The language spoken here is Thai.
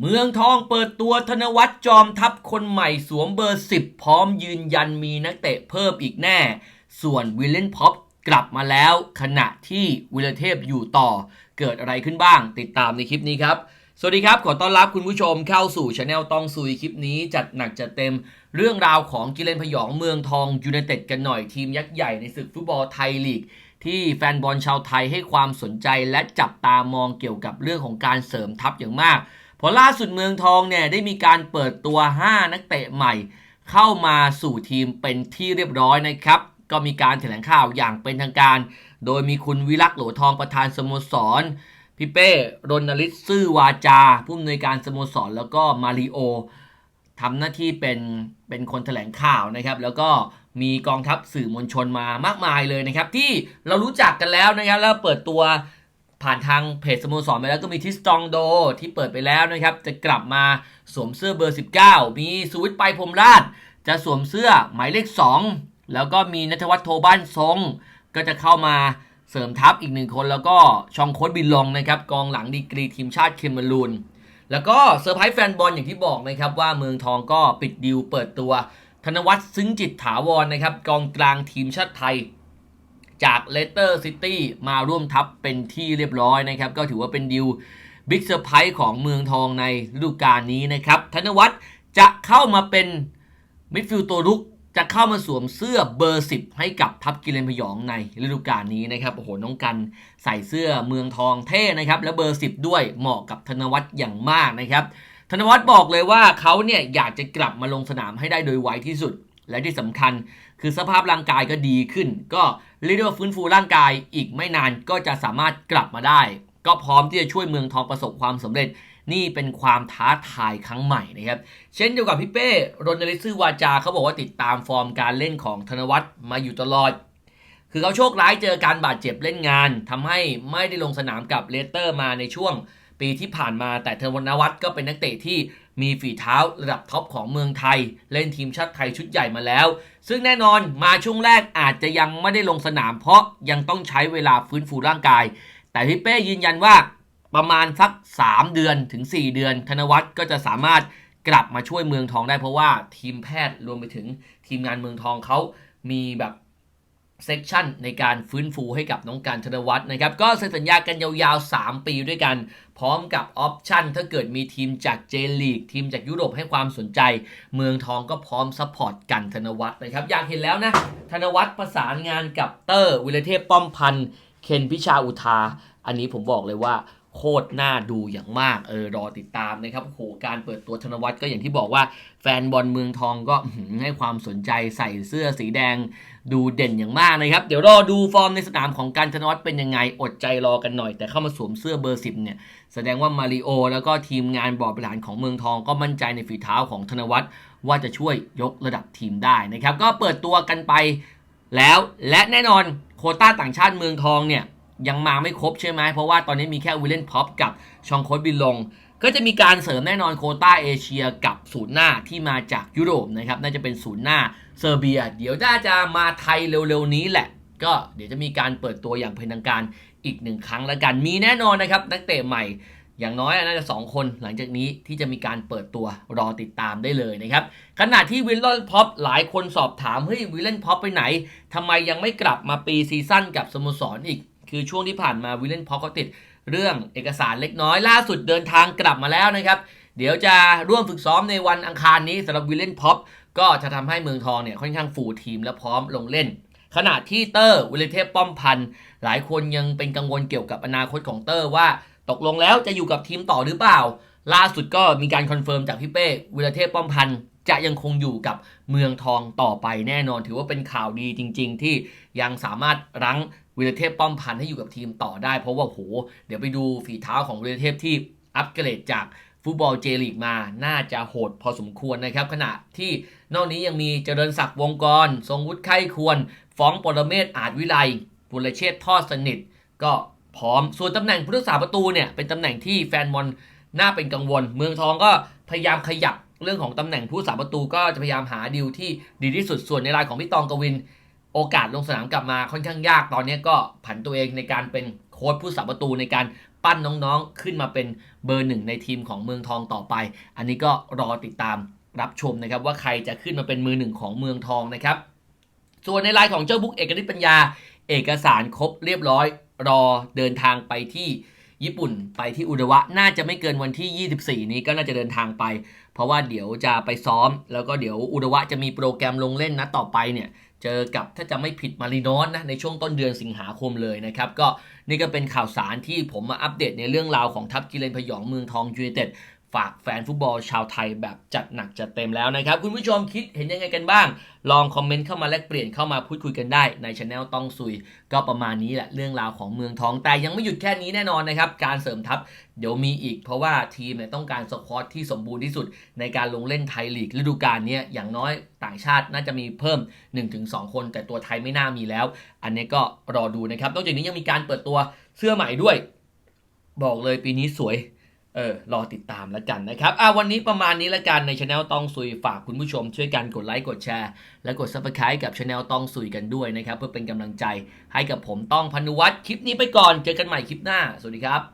เมืองทองเปิดตัวธนวัฒน์จอมทัพคนใหม่สวมเบอร์ 10 พร้อมยืนยันมีนักเตะเพิ่มอีกแน่ ส่วนวิลเลนพ็อปกลับมาแล้ว ขณะที่วิลเทพอยู่ต่อ เกิดอะไรขึ้นบ้าง ติดตามในคลิปนี้ครับ สวัสดีครับ ขอต้อนรับคุณผู้ชมเข้าสู่ช anel ต้องซุยคลิปนี้ จัดหนักจัดเต็ม เรื่องราวของกิเลนพยองเมืองทองยูไนเต็ดกันหน่อยทีมยักษ์ใหญ่ในศึกฟุตบอลไทยลีกที่แฟนบอลชาวไทยให้ความสนใจและจับตามองเกี่ยวกับเรื่องของการเสริมทัพอย่างมาก ราะล่าสุดเมืองทองเนี่ยได้มีการเปิดตัว 5 นักเตะใหม่ เข้ามาสู่ทีมเป็นที่เรียบร้อยนะครับ ก็มีการแถลงข่าวอย่างเป็นทางการ โดยมีคุณวิรักษ์โหลทองประธานสโมสรพี่เป้รณฤทธิ์ซื่อวาจา ผู้อำนวยการสโมสร แล้วก็มาริโอทำหน้าที่เป็นเป็นคนแถลงข่าวนะครับ แล้วก็มีกองทัพสื่อมวลชนมามากมายเลยนะครับ ที่เรารู้จักกันแล้วนะครับแล้วเปิดตัว ผ่านทางเพจสโมสรไปแล้วก็มีทิสตองโดที่เปิดไปแล้วนะครับ จะกลับมาสวมเสื้อเบอร์ 19 มีสวิทย์ไปพรมราช จะสวมเสื้อหมายเลข 2 แล้วก็มีนัทวัฒน์โทบ้านทรง ก็จะเข้ามาเสริมทัพอีกหนึ่งคนแล้วก็ชองโค้ดบินลงนะครับกองหลังดีกรีทีมชาติเคเมรูนแล้วก็เซอร์ไพรส์แฟนบอลอย่างที่บอกนะครับว่าเมืองทองก็ปิดดิวเปิดตัว ธนวัฒน์ซึ้งจิตถาวรนะครับกองกลางทีมชาติไทย จากเลสเตอร์ซิตี้มาร่วมทัพเป็นที่เรียบร้อยนะครับ ก็ถือว่าเป็นดิวบิ๊กเซอร์ไพรส์ของเมืองทองในฤดูกาลนี้นะครับ ธนวัฒน์จะเข้ามาเป็นมิดฟิลด์ตัวรุกจะเข้ามาสวมเสื้อเบอร์ 10 ให้กับทัพกิเลนพยองในฤดูกาลนี้นะครับโอ้โหน้องกันใส่เสื้อเมืองทองเท่นะครับ และเบอร์ 10 ด้วยเหมาะกับธนวัฒน์อย่างมากนะครับ ธนวัฒน์บอกเลยว่าเขาเนี่ยอยากจะกลับมาลงสนามให้ได้โดยไวที่สุด และที่สำคัญคือสภาพร่างกายก็ดีขึ้น ก็เรียกได้ว่าฟื้นฟูร่างกายอีกไม่นานก็จะสามารถกลับมาได้ ก็พร้อมที่จะช่วยเมืองทองประสบความสำเร็จ นี่เป็นความท้าทายครั้งใหม่นะครับ เช่นเดียวกับพี่เป้รณฤทธิ์ซื่อวาจาเขาบอกว่าติดตามฟอร์มการเล่นของธนวัฒน์มาอยู่ตลอด คือเขาโชคร้ายเจอการบาดเจ็บเล่นงานทำให้ไม่ได้ลงสนามกับเลสเตอร์มาในช่วง ปีที่ผ่านมา แต่ธนวัฒน์ก็เป็นนักเตะที่มีฝีเท้าระดับท็อปของเมืองไทย เล่นทีมชาติไทยชุดใหญ่มาแล้ว ซึ่งแน่นอนมาช่วงแรกอาจจะยังไม่ได้ลงสนาม เพราะยังต้องใช้เวลาฟื้นฟูร่างกาย แต่พี่เป้ยืนยันว่าประมาณสัก 3 เดือนถึง 4 เดือน ธนวัฒน์ก็จะสามารถกลับมาช่วยเมืองทองได้เพราะว่าทีมแพทย์รวมไปถึงทีมงานเมืองทองเขามีแบบ เซกชันในการฟื้นฟูให้กับน้องการธนวัฒน์นะครับ ก็เซ็นสัญญากันยาวๆ 3 ปีด้วยกัน พร้อมกับออปชั่นถ้าเกิดมีทีมจากเจลีกทีมจากยุโรปให้ความสนใจ เมืองทองก็พร้อมซัพพอร์ตกันธนวัฒน์นะครับ อยากเห็นแล้วนะ ธนวัฒน์ประสานงานกับเตอร์ วิลเทพป้อมพันธ์เคนพิชาอุทา อันนี้ผมบอกเลยว่า โคตรน่าดูอย่างมากเออรอติดตามนะครับโหการเปิดตัวธนวัฒน์ก็อย่างที่บอกว่า แฟนบอลเมืองทองก็ให้ความสนใจใส่เสื้อสีแดงดูเด่นอย่างมากนะครับ เดี๋ยวรอดูฟอร์มในสนามของการธนวัฒน์เป็นยังไงอดใจรอกันหน่อย แต่เข้ามาสวมเสื้อเบอร์10เนี่ย แสดงว่ามาริโอแล้วก็ทีมงานบอร์ดบริหารของเมืองทองก็มั่นใจในฝีเท้าของธนวัฒน์ว่าจะช่วยยกระดับทีมได้นะครับ ก็เปิดตัวกันไปแล้วและแน่นอนโคต้าต่างชาติเมืองทองเนี่ย ยังมาไม่ครบใช่ไหมเพราะว่าตอนนี้มีแค่วิลเลนพ็อปกับชองโคดบินลง ก็จะมีการเสริมแน่นอนโคต้าเอเชียกับศูนย์หน้าที่มาจากยุโรปนะครับน่าจะเป็นศูนย์หน้าเซอร์เบีย เดี๋ยวน่าจะมาไทยเร็วๆนี้แหละ ก็เดี๋ยวจะมีการเปิดตัวอย่างเป็นทางการอีกหนึ่งครั้งแล้วกันมีแน่นอนนะครับนักเตะใหม่อย่างน้อยน่าจะ 2 คนหลังจากนี้ที่จะมีการเปิดตัวรอติดตามได้เลยนะครับ ขณะที่วิลเลนพ็อปหลายคนสอบถาม เฮ้ยวิลเลนพ็อปไปไหนทำไมยังไม่กลับมาปีซีซั่นกับสโมสรอีก คือช่วงที่ผ่านมาวิลเลนพ็อปก็ติดเรื่องเอกสารเล็กน้อยล่าสุดเดินทางกลับมาแล้วนะครับ เดี๋ยวจะร่วมฝึกซ้อมในวันอังคารนี้สำหรับวิลเลนพ็อปก็จะทำให้เมืองทองเนี่ยค่อนข้างฟูลทีมและพร้อมลงเล่น ขณะที่เตอร์วิลเลเทพป้อมพันธ์หลายคนยังเป็นกังวลเกี่ยวกับอนาคตของเตอร์ว่าตกลงแล้วจะอยู่กับทีมต่อหรือเปล่า ล่าสุดก็มีการคอนเฟิร์มจากพี่เป้วิลเลเทพป้อมพันธ์จะยังคงอยู่กับเมืองทองต่อไปแน่นอน ถือว่าเป็นข่าวดีจริง ๆ ที่ยังสามารถรั้ง วิลเลเทพป้อมพันธ์ให้อยู่กับทีมต่อได้ เพราะว่าโห เดี๋ยวไปดูฝีเท้าของวิลเลเทพที่อัปเกรดจากฟุตบอลเจลีกมาน่าจะโหดพอสมควรนะครับ ขณะที่นอกนี้ยังมีเจริญศักดิ์วงกร ทรงวุฒิไข้ควร ฟ้องปรเมศอาจวิไลปุรเชษทอดสนิท ก็พร้อมส่วนตำแหน่งผู้รักษาประตูเนี่ย เป็นตำแหน่งที่แฟนบอลน่าเป็นกังวล เมืองทองก็พยายามขยับเรื่องของตำแหน่งผู้รักษาประตูก็จะพยายามหาดีลที่ดีที่สุดส่วนในรายของพี่ตองกวิน โอกาสลงสนามกลับมาค่อนข้างยากตอนนี้ก็ผันตัวเองในการเป็นโค้ชผู้รักษาประตูในการปั้นน้องๆ ขึ้นมาเป็นเบอร์หนึ่งในทีมของเมืองทองต่อไป อันนี้ก็รอติดตามรับชมนะครับ ว่าใครจะขึ้นมาเป็นมือหนึ่งของเมืองทองนะครับ ส่วนในไลน์ของเจ้าบุ๊กเอกนิตปัญญา เอกสารครบเรียบร้อย รอเดินทางไปที่ญี่ปุ่นไปที่อุดวะน่าจะไม่เกินวันที่ 24 นี้ก็น่าจะเดินทางไป เพราะว่าเดี๋ยวจะไปซ้อม แล้วก็เดี๋ยวอุดวะจะมีโปรแกรมลงเล่นนะต่อไปเนี่ย เจอกับถ้าจะไม่ผิดมารินอสนะในช่วงต้นเดือนสิงหาคมเลยนะครับ ก็นี่ก็เป็นข่าวสารที่ผมมาอัปเดตในเรื่องราวของทัพกิเลนพยองเมืองทองยูเนเต็ด ฝากแฟนฟุตบอลชาวไทยแบบจัดหนักจัดเต็มแล้วนะครับ คุณผู้ชมคิดเห็นยังไงกันบ้าง ลองคอมเมนต์เข้ามาแลกเปลี่ยนเข้ามาพูดคุยกันได้ในช anel ต้องซุย ก็ประมาณนี้แหละเรื่องราวของเมืองทอง แต่ยังไม่หยุดแค่นี้แน่นอนนะครับ การเสริมทัพเดี๋ยวมีอีก เพราะว่าทีมเนี่ยต้องการสควอตที่สมบูรณ์ที่สุด ในการลงเล่นไทยลีกฤดูกาลนี้อย่างน้อยต่างชาติน่าจะมีเพิ่ม 1-2 คน แต่ตัวไทยไม่น่ามีแล้ว อันนี้ก็รอดูนะครับนอกจากนี้ยังมีการเปิดตัวเสื้อใหม่ด้วย บอกเลยปีนี้สวย เออรอติดตามแล้วกันนะครับอ่าวันนี้ประมาณนี้แล้วกันในช anel ต้องซุยฝากคุณผู้ชมช่วยกันกดไลค์กดแชร์ และกด subscribe กับช anel ต้องซุยกันด้วยนะครับ เพื่อเป็นกำลังใจให้กับผมต้องพนุวัฒน์คลิปนี้ไปก่อนเจอกันใหม่คลิปหน้า สวัสดีครับ